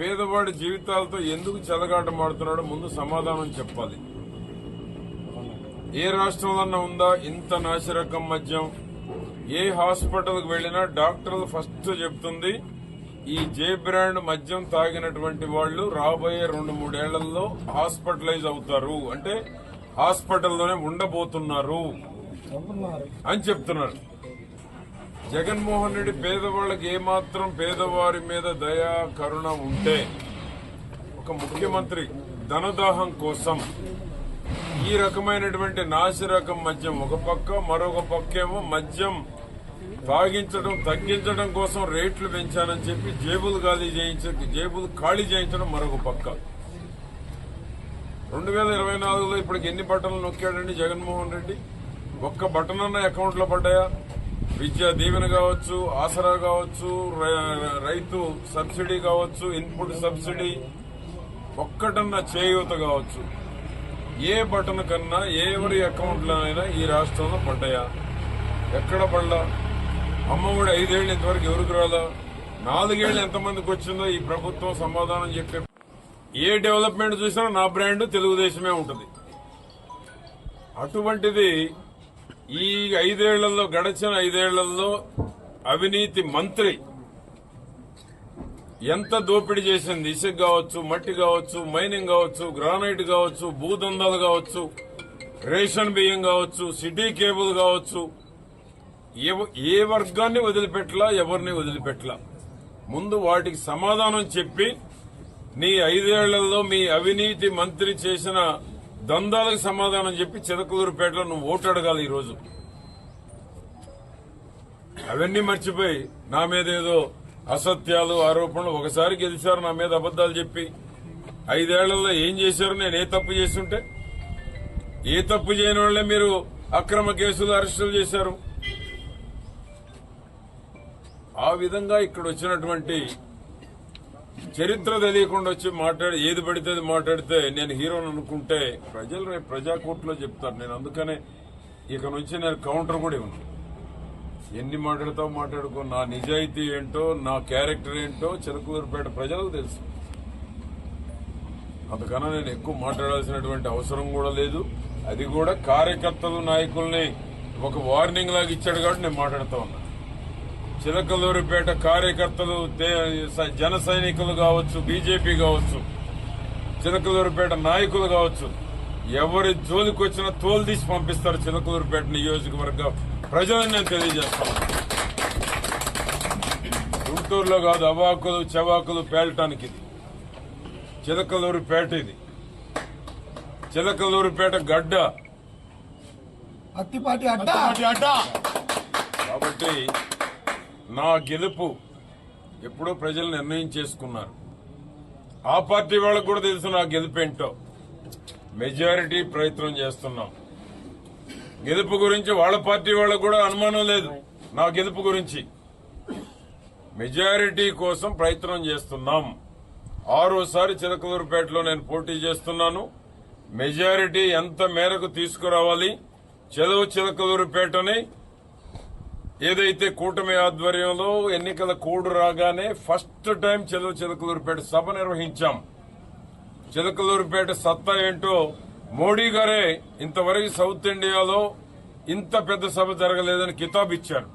పేదవాడి జీవితాలతో ఎందుకు చెలగాటమాడుతున్నాడో ముందు సమాధానం చెప్పాలి. ఏ రాష్ట్రంలో ఉందా ఇంత నాసిరకం మద్యం? ఏ హాస్పిటల్కి వెళ్ళినా డాక్టర్లు ఫస్ట్ చెప్తుంది ఈ జే బ్రాండ్ మద్యం తాగినటువంటి వాళ్ళు రాబోయే రెండు మూడేళ్ళలో హాస్పిటలైజ్ అవుతారు. అంటే హాస్పిటల్లోనే ఉండబోతున్నారు. అని చెప్తున్నారు. జగన్మోహన్ రెడ్డి పేదవాళ్ళకి ఏమాత్రం పేదవారి మీద దయా కరుణ ఉంటే ఒక ముఖ్యమంత్రి ధనదాహం కోసం ఈ రకమైనటువంటి నాసిరకం మద్యం ఒక పక్క మరొక పక్కేమో మద్యం తాగించడం తగ్గించడం కోసం రేట్లు పెంచానని చెప్పి జేబులు ఖాళీ చేయించ జేబులు ఖాళీ చేయించడం మరొక పక్క. రెండు వేల ఇరవై నాలుగులో ఇప్పటికి ఎన్ని బట్టలు నొక్కాడండి జగన్మోహన్ రెడ్డి? ఒక్క బటన్ అన్న పడ్డాయా? విద్యా దీవెన కావచ్చు ఆసరా కావచ్చు రై- రైతు సబ్సిడీ కావచ్చు ఇన్పుట్ సబ్సిడీ ఒక్కటన్నా చేయూత కావచ్చు. ఏ బటన్ కన్నా ఎవరి అకౌంట్లోనైనా ఈ రాష్ట్రంలో పడ్డాయా? ఎక్కడ పడ్డా? అమ్మఒడి ఐదేళ్ళు ఇంతవరకు ఎవరికి రాదా నాలుగేళ్ళు ఎంతమందికి వచ్చిందో ఈ ప్రభుత్వం సమాధానం చెప్పే ఏ డెవలప్మెంట్ చూసినా నా బ్రాండ్ తెలుగుదేశమే ఉంటుంది. అటువంటిది ఈ ఐదేళ్ళలో గడిచిన ఐదేళ్ళలో అవినీతి మంత్రి ఎంత దోపిడీ చేసింది? ఇసుక కావచ్చు మట్టి కావచ్చు మైనింగ్ కావచ్చు గ్రానైట్ కావచ్చు భూదందాలు కావచ్చు రేషన్ బియ్యం కావచ్చు సిటీ కేబుల్ కావచ్చు. ఏ వర్గాన్ని వదిలిపెట్టలా ఎవరిని వదిలిపెట్టలా? ముందు వాటికి సమాధానం చెప్పి నీ ఐదేళ్ళలో మీ అవినీతి మంత్రి చేసిన దందాలకు సమాధానం చెప్పి చిదకలూరుపేటలో నువ్వు ఓటు అడగాలి ఈరోజు. అవన్నీ మర్చిపోయి నా మీద ఏదో అసత్యాలు ఆరోపణలు ఒకసారి గెలిచారు నా మీద అబద్దాలు చెప్పి ఐదేళ్ళలో ఏం చేశారు నేను ఏ తప్పు చేస్తుంటే? ఏ తప్పు చేయని వాళ్ళే మీరు అక్రమ కేసులు అరెస్టులు చేశారు? ఆ విధంగా ఇక్కడ వచ్చినటువంటి చరిత్ర తెలియకుండా వచ్చి మాట్లాడి ఏది పడితే అది మాట్లాడితే నేను హీరోని అనుకుంటే ప్రజలు రేపు ప్రజాకోర్టులో చెప్తారు. నేను అందుకనే ఇక నుంచి నేను కౌంటర్ కూడా ఇవ్వను. ఎన్ని మాట్లాడతావు మాట్లాడుకో నా నిజాయితీ ఏంటో నా క్యారెక్టర్ ఏంటో చిలకలూరుపేట ప్రజలకు తెలుసు. అందుకన్నా నేను ఎక్కువ మాట్లాడాల్సినటువంటి అవసరం కూడా లేదు. అది కూడా కార్యకర్తలు నాయకుల్ని ఒక వార్నింగ్ లాగా ఇచ్చాడు కాబట్టి నేను మాట్లాడుతా ఉన్నా. చిలకలూరిపేట కార్యకర్తలు జన సైనికులు కావచ్చు బీజేపీ కావచ్చు చిలకలూరిపేట నాయకులు కావచ్చు ఎవరి జోలికి వచ్చినా తోలు తీసి పంపిస్తారు చిలకలూరిపేట నియోజకవర్గ ప్రజలని నేను తెలియజేస్తాను. గుంటూరులో కాదు అవాకులు చవాకులు పేలటానికి ఇది. చిలకలూరిపేట ఇది. చిలకలూరిపేట గడ్డ. కాబట్టి నా గెలుపు ఎప్పుడో ప్రజలు నిర్ణయం చేసుకున్నారు. ఆ పార్టీ వాళ్ళకు కూడా తెలుసు నా గెలుపు ఏంటో మెజారిటీ ప్రయత్నం చేస్తున్నాం. గెలుపు గురించి వాళ్ళ పార్టీ వాళ్ళకు కూడా అనుమానం లేదు నా గెలుపు గురించి. మెజారిటీ కోసం ప్రయత్నం చేస్తున్నాం. ఆరోసారి చిలకలూరుపేటలో నేను పోటీ చేస్తున్నాను. మెజారిటీ ఎంత మేరకు తీసుకురావాలి? చెలవు చిలకలూరుపేటని ఏదైతే కూటమి ఆధ్వర్యంలో ఎన్నికల కోడ్ రాగానే ఫస్ట్ టైం చెలవు చిలకలూరుపేట సభ నిర్వహించాం. చిలకలూరుపేట సత్తా ఏంటో మోడీ గారే ఇంతవరకు సౌత్ ఇండియాలో ఇంత పెద్ద సభ జరగలేదని కితాబ్ ఇచ్చారు.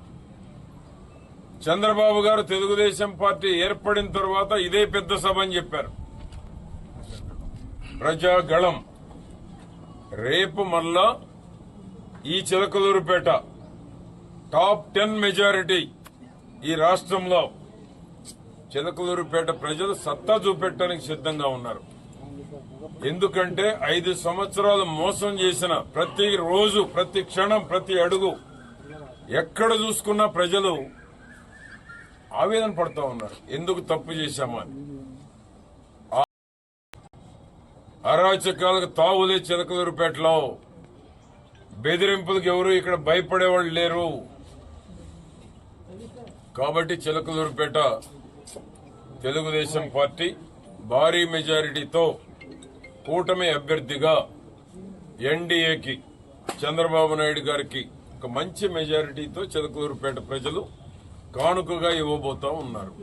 చంద్రబాబు గారు తెలుగుదేశం పార్టీ ఏర్పడిన తర్వాత ఇదే పెద్ద సభ అని చెప్పారు. ప్రజాగళం. రేపు మళ్ళా ఈ చిలకలూరుపేట టాప్ టెన్ మెజారిటీ ఈ రాష్ట్రంలో చిలకలూరుపేట ప్రజలు సత్తా చూపెట్టడానికి సిద్ధంగా ఉన్నారు. ఎందుకంటే ఐదు సంవత్సరాలు మోసం చేసిన ప్రతి రోజు ప్రతి క్షణం ప్రతి అడుగు ఎక్కడ చూసుకున్నా ప్రజలు ఆవేదన పడుతూ ఉన్నారు. ఎందుకు తప్పు చేశామని అరాచకాలకు తావులే చిలకలూరుపేటలో. బెదిరింపులకు ఎవరు ఇక్కడ భయపడేవాళ్ళు లేరు. కాబట్టి చిలకలూరుపేట తెలుగుదేశం పార్టీ భారీ మెజారిటీతో కూటమి అభ్యర్థిగా ఎన్డీఏకి చంద్రబాబు నాయుడు గారికి ఒక మంచి మెజారిటీతో చిలకలూరుపేట ప్రజలు కానుకగా ఇవ్వబోతా ఉన్నారు.